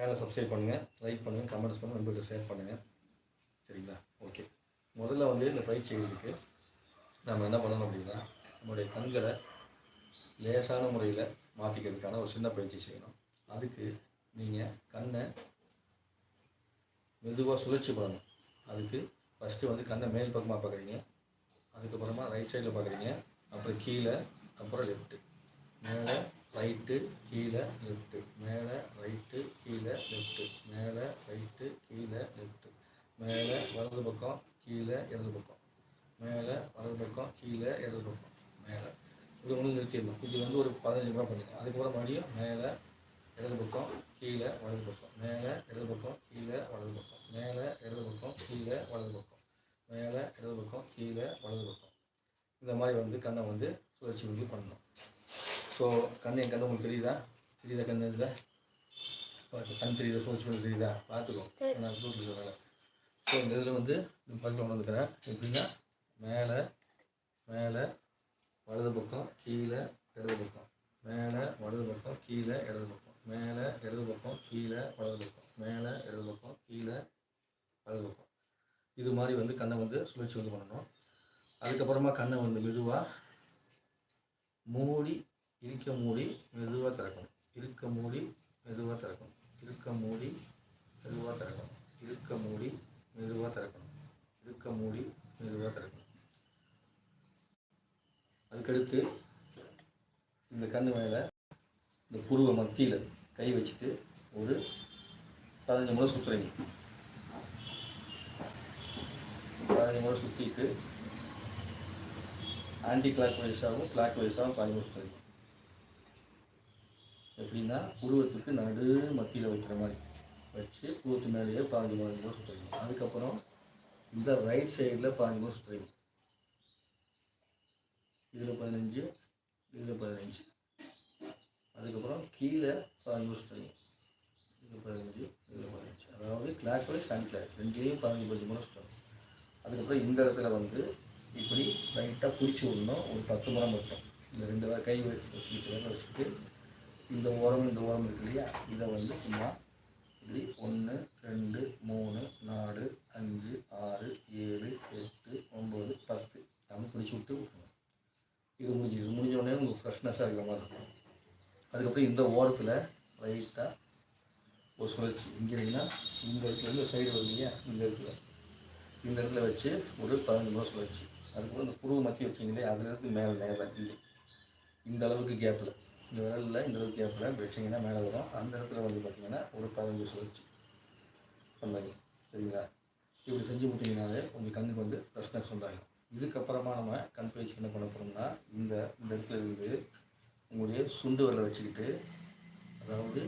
சேனலை சப்ஸ்கிரைப் பண்ணுங்கள் லைக் பண்ணுங்கள் கமெண்ட்ஸ் பண்ணுங்கள் நண்பர்கிட்ட ஷேர் பண்ணுங்கள் சரிங்களா? ஓகே முதல்ல வந்து இந்த பயிற்சிகளுக்கு நம்ம என்ன பண்ணணும் அப்படின்னா நம்மளுடைய கண்களை லேசான முறையில் மாற்றிக்கிறதுக்கான ஒரு சின்ன பயிற்சி செய்யணும். அதுக்கு நீங்கள் கண்ணை மெதுவாக சுழற்சி பண்ணணும். அதுக்கு ஃபஸ்ட்டு வந்து கண்ணை மேல் பக்கமாக பார்க்குறீங்க அதுக்கப்புறமா ரைட் சைடில் பார்க்குறீங்க அப்புறம் கீழே அப்புறம் லெஃப்ட்டு மேலே ரைட்டு கீழே லெஃப்ட்டு. மேலே ரைட்டு கீழே லெஃப்ட்டு. மேலே ரைட்டு கீழே லெஃப்ட்டு. மேலே வலது பக்கம் கீழே இடது பக்கம். மேலே வலது பக்கம் கீழே இடது பக்கம். மேலே. இது ஒன்று நிறுத்திடணும். இது வந்து ஒரு பதினஞ்சு நிமிடம் பண்ணுங்க அதுக்கப்புறம் மறுபடியும் மேலே இடது பக்கம் கீழே வலது பக்கம். மேலே இடது பக்கம் கீழே வலது பக்கம். மேலே இடது பக்கம் கீழே வலது பக்கம். மேலே இடது பக்கம் கீழே வலது பக்கம். இந்த மாதிரி வந்து கண்ணை வந்து சுழற்சி வந்து பண்ணணும். ஸோ கண் என் கண்ணு உங்களுக்கு தெரியுதா? தெரியுதா கண் இதில்? பார்த்து கண் தெரியுதா? சுழற்சி பண்ணி தெரியுதா? பார்த்துக்கோ நான் ப்ளூடூத் சொல்கிறேன் ஸோ இந்த இதில் வந்து பக்கத்தில் கொண்டு வந்துக்கிறேன். எப்படின்னா மேலே மேலே வலது பக்கம் கீழே இடது பக்கம். மேலே வலது பக்கம் கீழே இடது பக்கம். மேலே இடது பக்கம் கீழே வலது பக்கம். மேலே இடது பக்கம் கீழே வலது பக்கம். இது மாதிரி வந்து கண்ணை வந்து சுழற்சி வந்து பண்ணணும். அதுக்கப்புறமா கண்ணை வந்து மெதுவாக மூடி இறுக்க மூடி மெதுவாக திறக்கணும். இறுக்க மூடி மெதுவாக திறக்கணும். இருக்க மூடி மெதுவாக திறக்கணும். இறுக்க மூடி மெதுவாக திறக்கணும். இருக்க மூடி மெதுவாக திறக்கணும். அதுக்கடுத்து இந்த கண்ணு மேலே இந்த புருவ மத்தியில் கை வச்சுட்டு ஒரு பதினஞ்சு முறை சுற்றுறீங்க பதினஞ்சு முறை சுற்றிட்டு ஆன்டி கிளாக் வைஸாகவும் கிளாக் வைஸாகவும் பதினஞ்சு முறை சுற்றுறீங்க எப்படின்னா உருவத்துக்கு நடு மத்தியில் வைக்கிற மாதிரி வச்சு புருவத்து மேலேயே பாஞ்சு பதினஞ்சு முறை சுற்றுறீங்க அதுக்கப்புறம் இந்த ரைட் சைடில் பாஞ்சு முறை சுற்றுறீங்க இதில் பதினஞ்சு இதில் பதினஞ்சு. அதுக்கப்புறம் கீழே பதினஞ்சு சுற்றுறீங்க இதில் பதினஞ்சு இதில் பதினஞ்சு. அதாவது கிளாக் வைஸ் அண்ட் கிளாக் ரெண்டுலேயும் பாஞ்சு பதினஞ்சு முறை சுற்றுறோம் அதுக்கப்புறம் இந்த இடத்துல வந்து இப்படி லைட்டாக பிடிச்சி விடணும். ஒரு பத்து முறை மட்டும். இந்த ரெண்டு கை வச்சுக்கிட்டு வச்சுக்கிட்டு இந்த ஓரம் இந்த ஓரம் இருக்கு இல்லையா? இதை வந்து சும்மா இப்படி ஒன்று ரெண்டு மூணு நாலு அஞ்சு ஆறு ஏழு எட்டு ஒம்பது பத்து. அப்படின்னு பிடிச்சி விட்டு விட்டுருணும் இது முடிஞ்சு இது முடிஞ்ச உடனே உங்களுக்கு ஃப்ரெஷ்னஸாக இருக்கிற மாதிரி இருக்கும். அதுக்கப்புறம் இந்த ஓரத்தில் லைட்டாக ஒரு சுழற்சி. இங்கே இருந்தீங்கன்னா இந்த இடத்துல இருந்து சைடு வருது இல்லையா? இந்த இடத்துல. இந்த இடத்துல வச்சு ஒரு பதினஞ்சு முறை சுழற்சி. அதுக்கப்புறம் இந்த புருவ மத்தி வச்சிங்களே அதுலேருந்து மேலே நேரம் இங்கே இந்த அளவுக்கு கேப்பில் இந்த விரலில் இந்த அளவுக்கு கேப்பில் வச்சிங்கன்னா மேலே வரும். அந்த இடத்துல வந்து பார்த்திங்கன்னா ஒரு பதினஞ்சு சுழற்சி. பண்ணாங்க சரிங்களா? இப்படி செஞ்சு விட்டிங்கனாலே உங்கள் கண்ணுக்கு வந்து ஃப்ரெஷ்னஸ் உண்டாகும். இதுக்கப்புறமா நம்ம கண் பயிற்சி என்ன பண்ண போகிறோம்னா இந்த இந்த இடத்துல இருந்து உங்களுடைய சுண்டு வரலை வச்சுக்கிட்டு அதாவது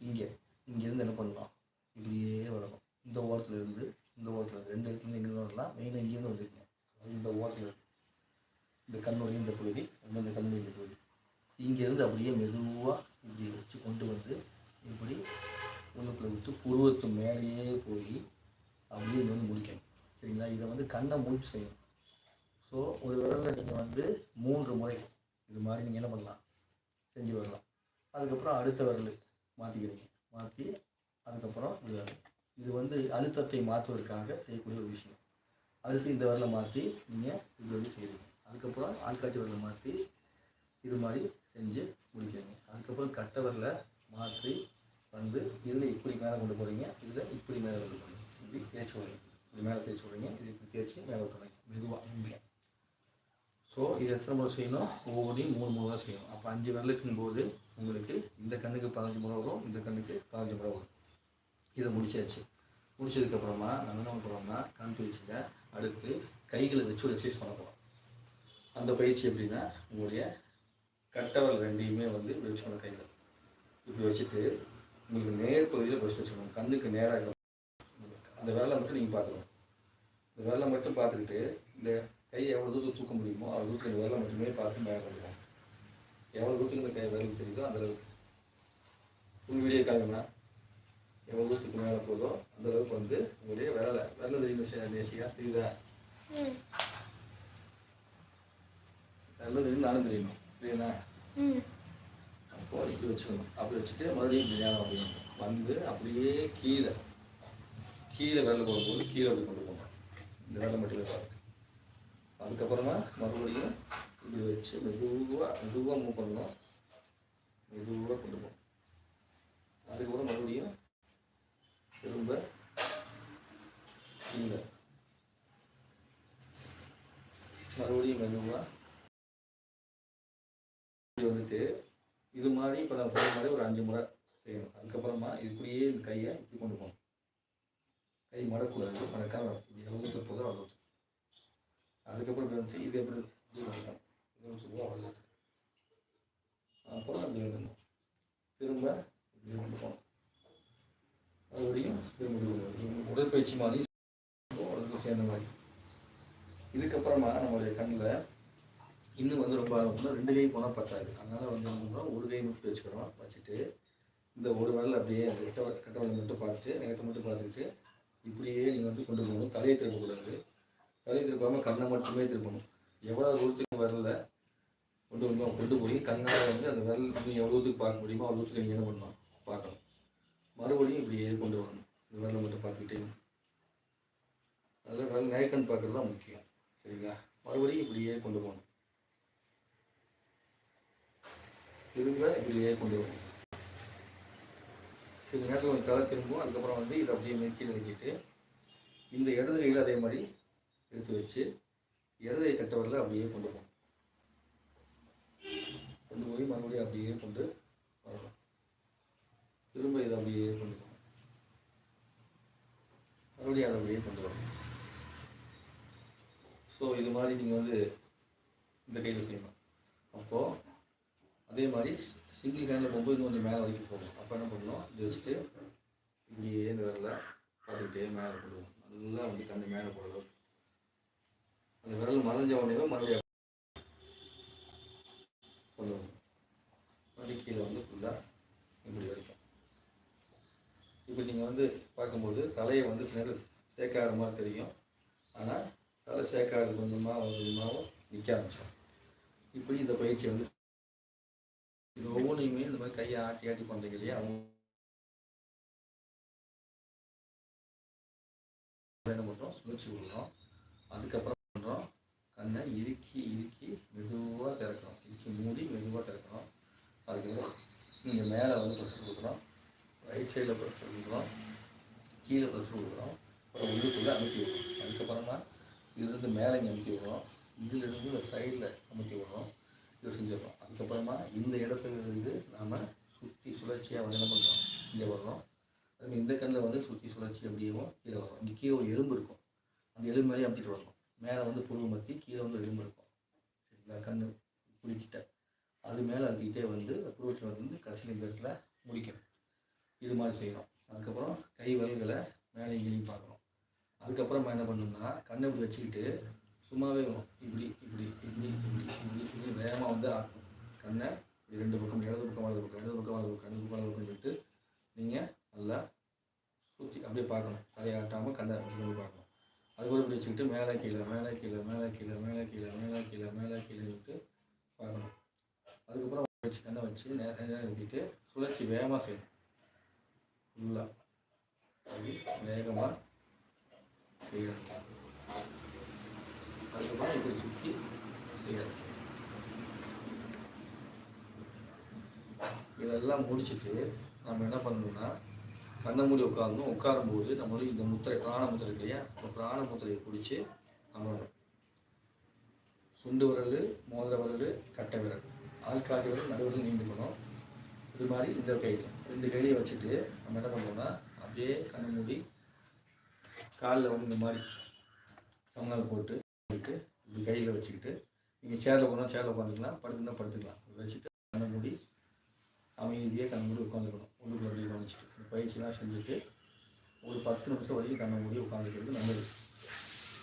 இங்கே இங்கேருந்து என்ன பண்ணலாம் இப்படியே வரணும். இந்த ஓரத்துல இருந்து இந்த ஓரத்தில் இருந்து. ரெண்டு இடத்துல இங்கே வரலாம்? மெயினாக இங்கேருந்து வந்துருக்கணும். அதாவது இந்த ஓரத்தில் இந்த கண்ணுடைய இந்த பகுதி இன்னும் இந்த கண்ணுடைய இந்த பகுதி. இங்கேருந்து அப்படியே மெதுவாக இப்படி வச்சு கொண்டு வந்து இப்படி உள்ளுக்குள்ள விட்டு புருவத்து மேலேயே போய் அப்படியே இது வந்து முடிக்கணும். சரிங்களா? இதை வந்து கண்ணை மூச்சு செய்யணும். ஸோ ஒரு விரலில் நீங்கள் வந்து மூன்று முறை இது மாதிரி நீங்கள் என்ன பண்ணலாம்? செஞ்சு வரலாம். அதுக்கப்புறம் அடுத்த விரல் மாற்றிக்கிறீங்க மாற்றி அதுக்கப்புறம் இது விரல். இது வந்து அழுத்தத்தை மாற்றுவதற்காக செய்யக்கூடிய ஒரு விஷயம். அடுத்து இந்த விரலை மாற்றி நீங்கள் இது வந்து செய்கிறீங்க அதுக்கப்புறம் ஆள்காட்டி விரலை மாற்றி இது மாதிரி செஞ்சு முடிக்கிறீங்க அதுக்கப்புறம் கட்டவரில் மாற்றி வந்து இதில் இப்படி மேலே கொண்டு போகிறீங்க இதில் இப்படி மேலே கொண்டு போகிறீங்க இப்படி தேய்ச்சி விடுறீங்க இப்படி மேலே தேய்ச்சி விடுறீங்க இது இப்படி தேய்ச்சி மேலே விட்டுறீங்க மெதுவாக உண்மையாக ஸோ இது எத்தனை முறை செய்யணும்? ஒவ்வொன்றையும் மூணு முறை தான் செய்யணும். அப்போ அஞ்சு விரலுக்கும் போது உங்களுக்கு இந்த கண்ணுக்கு பதினஞ்சு முறை வரும் இந்த கண்ணுக்கு பதினஞ்சு முறை வரும். இதை முடிச்சாச்சு. முடிச்சதுக்கப்புறமா நம்ம என்ன பண்ணுறோம்னா கண் பயிற்சியில் அடுத்து கைகளை வச்சு ஒரு எக்ஸசைஸ் பண்ண போகிறோம் அந்த பயிற்சி எப்படின்னா உங்களுடைய கட்டவல் ரெண்டையுமே வந்து வச்சுக்கணும் கையில் இப்படி வச்சுட்டு உங்களுக்கு நேர் பகுதியில் ஃபஸ்ட் வச்சுக்கணும். கண்ணுக்கு நேராக அந்த விரலை மட்டும் நீங்கள் பார்த்துக்கணும். இந்த விரலை மட்டும் பார்த்துக்கிட்டு இந்த கையை எவ்வளோ தூரத்துக்கு தூக்க முடியுமோ அவ்வளோ தூரத்துக்கு இந்த விரலை மட்டுமே பார்த்து மேலே கொண்டுவோம் எவ்வளோ தூரத்துக்கு இந்த கை விரல் தெரியுதோ அந்த அளவுக்கு. ஃபுல் வீடியோ காமிங்கன்னா எவ்வளோ தூரத்துக்கு மேலே போதோ அந்த அளவுக்கு வந்து உங்களுடைய விரலை விரல தெரியும் தேசியா தெரியுதா? தெரியும் நானும் தெரியணும் இப்போ இப்படி வச்சுக்கணும். அப்படி வச்சுட்டு மறுபடியும் இப்படி நேரம் அப்படி வந்து அப்படியே கீழே கீழே விரல் போடும்போது கீழே அப்படி கொண்டு போகணும். இந்த விரலை மட்டுமே பார்த்து. அதுக்கப்புறமா மறுபடியும் இப்படி வச்சு மெதுவாக மெதுவாக மூவ் பண்ணணும். மெதுவாக கொண்டு போகணும். அதுக்கப்புறம் மறுபடியும் திரும்ப கீழே. மறுபடியும் மெதுவாக இது இது மாதிரி இப்போ நான் சொன்ன மாதிரி ஒரு அஞ்சு முறை செய்யணும். அதுக்கப்புறமா இப்படியே இந்த கையை இப்படி கொண்டு போகணும். கை மடக்கூடாது மடக்காம எவ்வளோ போதோ அவ்வளோ அதுக்கப்புறம் இப்படி வந்து இது எப்படி இப்படி வரணும் இதுன்னு சொல்லுவோம் அவ்வளோ அப்புறம் அப்படி எழுதணும் திரும்ப இப்படி கொண்டு போகணும். மறுபடியும் திரும்ப உடற்பயிற்சி மாதிரி அதுக்கு சேர்ந்த மாதிரி. இதுக்கப்புறமா நம்மளுடைய கண்ணில் இன்னும் வந்து ரொம்ப ஆரம்பிச்சோம்னா ரெண்டு கை போனால் பத்தாது. அதனால் வந்து என்ன பண்ணுறோம் ஒரு கை மட்டும் வச்சுக்கிறோம். வச்சுட்டு இந்த ஒரு விரல் அப்படியே அந்த கிட்ட கட்ட விரல் மட்டும் பார்த்துட்டு நேரத்தை மட்டும் பார்த்துக்கிட்டு இப்படியே நீங்கள் வந்து கொண்டு போகணும். தலையை திருப்பக்கூடாது. தலையை திருப்பாமல் கண்ணை மட்டுமே திருப்பணும். எவ்வளோ தூரத்துக்கு வரல கொண்டு வரணும் கொண்டு போய் கண்ணால் வந்து அந்த விரல் நீங்கள் எவ்வளோ தூரத்துக்கு பார்க்க முடியுமோ அவ்வளோ தூரத்துக்கு நீங்கள் என்ன பண்ணலாம் பார்க்கணும். மறுபடியும் இப்படியே கொண்டு வரணும். இந்த விரலை மட்டும் பார்த்துக்கிட்டே. அதில் விரல் நேர்கண் பார்க்குறது தான் முக்கியம். சரிங்களா? மறுபடியும் இப்படியே கொண்டு போகணும். திரும்ப இப்படியே கொண்டு வரும். சில நேரத்தில் கொஞ்சம் தலை திரும்பும். அதுக்கப்புறம் வந்து இதை அப்படியே மெக்கி நிறுத்திட்டு இந்த இடது கையில் அதே மாதிரி எடுத்து வச்சு இடது கை கட்ட அப்படியே கொண்டு போகணும் கொண்டு போய் மறுபடியும் அப்படியே கொண்டு வரணும். திரும்ப இதை அப்படியே கொண்டு போகணும் மறுபடியும் அதை அப்படியே கொண்டு வரணும். ஸோ இது மாதிரி நீங்கள் வந்து இந்த கையில் செய்யணும். அப்போது அதே மாதிரி சிங்கிள் ஹேண்டில் போகும்போது இன்னும் கொஞ்சம் மேலே வரைக்கும் போகும். அப்போ என்ன பண்ணணும்? இது வச்சுட்டு இப்படியே இந்த பார்த்துக்கிட்டே மேலே போடுவோம். நல்லா வந்து கண்ணு மேலே போடுவோம் அந்த விரல் மறைஞ்ச உடனே மறுபடியும் கொஞ்சம் வரணும். மறுபடியும் கீழே வந்து ஃபுல்லாக இப்படி வரைக்கும். இப்போ நீங்கள் வந்து பார்க்கும்போது தலையை வந்து பின்னாடி சேர்க்காத மாதிரி தெரியும். ஆனால் தலை சேர்க்காது கொஞ்சமாக கொஞ்சமாகவும் நிற்க ஆரம்பிச்சோம் இப்படி இந்த பயிற்சி வந்து இது ஒவ்வொன்றையுமே இந்த மாதிரி கையை ஆட்டி ஆட்டி பண்ணுறீங்க இல்லையா? அவங்க என்ன பண்ணுறோம் சுழற்சி விடுறோம். அதுக்கப்புறம் பண்ணுறோம் கண்ணை இறுக்கி இறுக்கி மெதுவாக திறக்கிறோம் இறுக்கி மூடி மெதுவாக திறக்கிறோம் அதுக்கப்புறம் நீங்கள் மேலே வந்து ப்ரெஷர் கொடுக்குறோம் ரைட் சைடில் ப்ரெஷர் கொடுக்குறோம் கீழே ப்ரெஷர் கொடுக்குறோம் அப்புறம் உள்ளுக்குள்ளே அமுத்தி விடுறோம் அதுக்கப்புறமா இதுலேருந்து மேலே இங்கே அமுத்தி விடுறோம் இதுலேருந்து இந்த சைடில் அமுத்தி விடுறோம் இதை செஞ்சிடறோம். அதுக்கப்புறமா இந்த இடத்துல இருந்து நாம் சுற்றி சுழற்சியாக வந்து என்ன பண்ணுறோம் இங்கே வர்றோம். அது இந்த கண்ணில் வந்து சுற்றி சுழற்சி அப்படியேவும் கீழே வரும் இங்கே கீழே ஒரு எலும்பு இருக்கும். அந்த எலும்பு மேலே அமுத்திட்டு வரணும். மேலே வந்து புழு மத்தி கீழே வந்து எலும்பு இருக்கும். சரிங்களா? கண் குடிக்கிட்ட அது மேலே அழுத்திக்கிட்டே வந்து புழுவத்தில் வந்து கடைசியில் இந்த இடத்துல முடிக்கணும். இது மாதிரி செய்யணும். அதுக்கப்புறம் கை வரல்களை மேலே இங்கேயும் பார்க்கணும். அதுக்கப்புறம் என்ன பண்ணணும்னா கண்ணை இப்படி வச்சுக்கிட்டு சும்மாவே வரும். இப்படி இப்படி இப்படி இப்படி இப்படி இப்படி. வேகமாக வந்து ஆக்கணும் கண்ணை ரெண்டு பக்கம் இடது பக்கம் வலது பக்கம் இடது பக்கம் வலது பக்கம் இடது பக்கம் வலது பக்கம் சொல்லிட்டு நீங்கள் நல்லா சுற்றி அப்படியே பார்க்கணும். தலையை ஆட்டாமல் கண்ணை அப்படி பார்க்கணும். அது கூட இப்படி வச்சுக்கிட்டு மேலே கீழே மேலே கீழே மேலே கீழே மேலே கீழே மேலே கீழே மேலே கீழே விட்டு பார்க்கணும். அதுக்கப்புறம் வச்சு கண்ணை வச்சு நேரம் நேரம் நிறுத்திட்டு சுழற்சி வேகமாக செய்யணும். ஃபுல்லாக வேகமாக செய்யணும் அதுக்கப்புறம் இப்படி சுற்றி செய்யணும் இதெல்லாம் முடிச்சுட்டு நம்ம என்ன பண்ணணும்னா கண்ணை மூடி உட்காரணும் உட்காரும்போது நம்மளும் இந்த முத்திரை பிராண முத்திரை இல்லையா? இந்த பிராண முத்திரையை பிடிச்சி நம்ம சுண்டு விரல் மோதிர விரல் கட்டை விரல். ஆள்காட்டி விரல் நடுவில் நீண்டுக்கணும். இது மாதிரி இந்த கையில் ரெண்டு கையிலையும் வச்சுட்டு நம்ம என்ன பண்ணோம்னா அப்படியே கண்ணை மூடி காலில் வந்து இந்த மாதிரி சமணம் போட்டு இருக்கு. இப்படி கையில் வச்சுக்கிட்டு நீங்கள் சேரில் போனால் சேரில் உட்காந்துக்கலாம். படுத்துனா படுத்துக்கலாம். வச்சுட்டு கண்ணை மூடி அமைதியாக கண்ணை மூடி உட்காந்துக்கணும். உள்ளுக்குள்ள அப்படியே கவனிச்சுட்டு. இந்த பயிற்சிலாம் செஞ்சுட்டு ஒரு பத்து நிமிஷம் வரைக்கும் கண்ணை மூடி உட்காந்துக்கிறது நல்லது.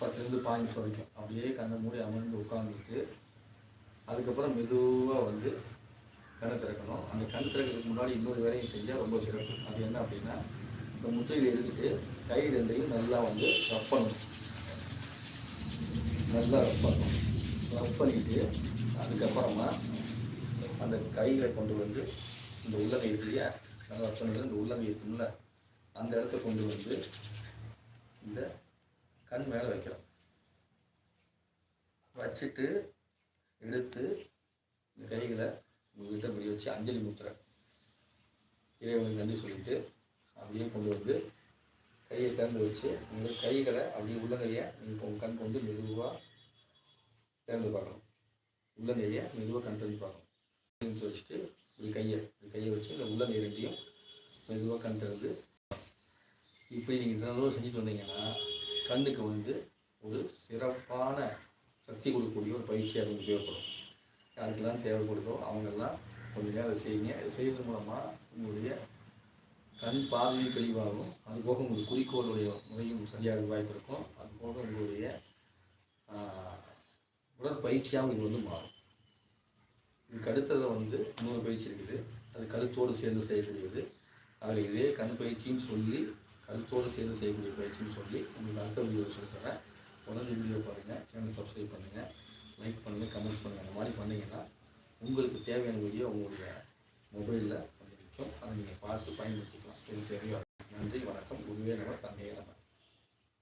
பத்துலேருந்து பாஞ்சு நிமிஷம் வரைக்கும். அப்படியே கண்ணை மூடி அமர்ந்து உட்காந்துட்டு அதுக்கப்புறம் மெதுவாக வந்து கண்ணை திறக்கணும். அந்த கண் திறக்கிறதுக்கு முன்னாடி இன்னொரு வேலையும் செஞ்சால் ரொம்ப சிறப்பு. அது என்ன அப்படின்னா இந்த முத்திரையில் எடுத்துட்டு கை ரெண்டையும் நல்லா வந்து ரப் பண்ணணும். நல்லா ரப் பண்ணணும். ரப் பண்ணிவிட்டு அதுக்கப்புறமா அந்த கைகளை கொண்டு வந்து இந்த உள்ளங்கை இருக்கு இல்லையா நல்லா சொன்னது இந்த உள்ளங்கை இருக்கும்ல. அந்த இடத்த கொண்டு வந்து இந்த கண் மேலே வைக்கிறோம் வச்சுட்டு எடுத்து இந்த கைகளை உங்கள்கிட்ட இப்படி வச்சு அஞ்சலி முத்திரை இறைவனுக்கு நன்றி சொல்லிட்டு அப்படியே கொண்டு வந்து கையை திறந்து வச்சு உங்கள் கைகளை அப்படியே உள்ளங்கையை நீங்கள் உங்கள் கண் கொண்டு மெதுவாக திறந்து பார்க்கணும். உள்ளங்கையை மெதுவாக கண் திறந்து பார்க்கணும். வச்சுட்டு இப்படி கையை இப்படி கையை வச்சு இந்த உள்ள ரெண்டையும் மெதுவாக கண் திறந்து இப்படி நீங்கள் தினந்தோறும் செஞ்சுட்டு வந்தீங்கன்னா கண்ணுக்கு வந்து ஒரு சிறப்பான சக்தி கொடுக்கக்கூடிய ஒரு பயிற்சியாக அது தேவைப்படும். யாருக்கெல்லாம் தேவைப்படுதோ அவங்கெல்லாம் கொஞ்சம் நேரம் அதை செய்யுங்க. இதை செய்வதன் மூலமாக உங்களுடைய கண் பார்வை தெளிவாகும். அது போக உங்களுக்கு குறிக்கோளுடைய முறையும் சரியாக வாய்ப்பு இருக்கும். அது போக உங்களுடைய உடற்பயிற்சியாகவும் இது வந்து மாறும். இதுக்கு அடுத்தது வந்து இன்னொரு பயிற்சி இருக்குது. அது கழுத்தோடு சேர்ந்து செய்யக்கூடியது. அதில் இதே கண் பயிற்சின்னு சொல்லி கழுத்தோடு சேர்ந்து செய்யக்கூடிய பயிற்சின்னு சொல்லி உங்களுக்கு அடுத்த வீடியோ சொல்லித்தரேன் உடனே வீடியோ பாருங்கள் சேனல் சப்ஸ்கிரைப் பண்ணுங்கள் லைக் பண்ணுங்கள் கமெண்ட்ஸ் பண்ணுங்கள் அந்த மாதிரி பண்ணிங்கன்னா உங்களுக்கு தேவையான வீடியோ உங்களுடைய மொபைலில் வந்து நிற்கும் அதை நீங்கள் பார்த்து பயன்படுத்திக்கலாம். இது தெரியும் நன்றி வணக்கம். உருவே நம்ம தந்தையை நம்ம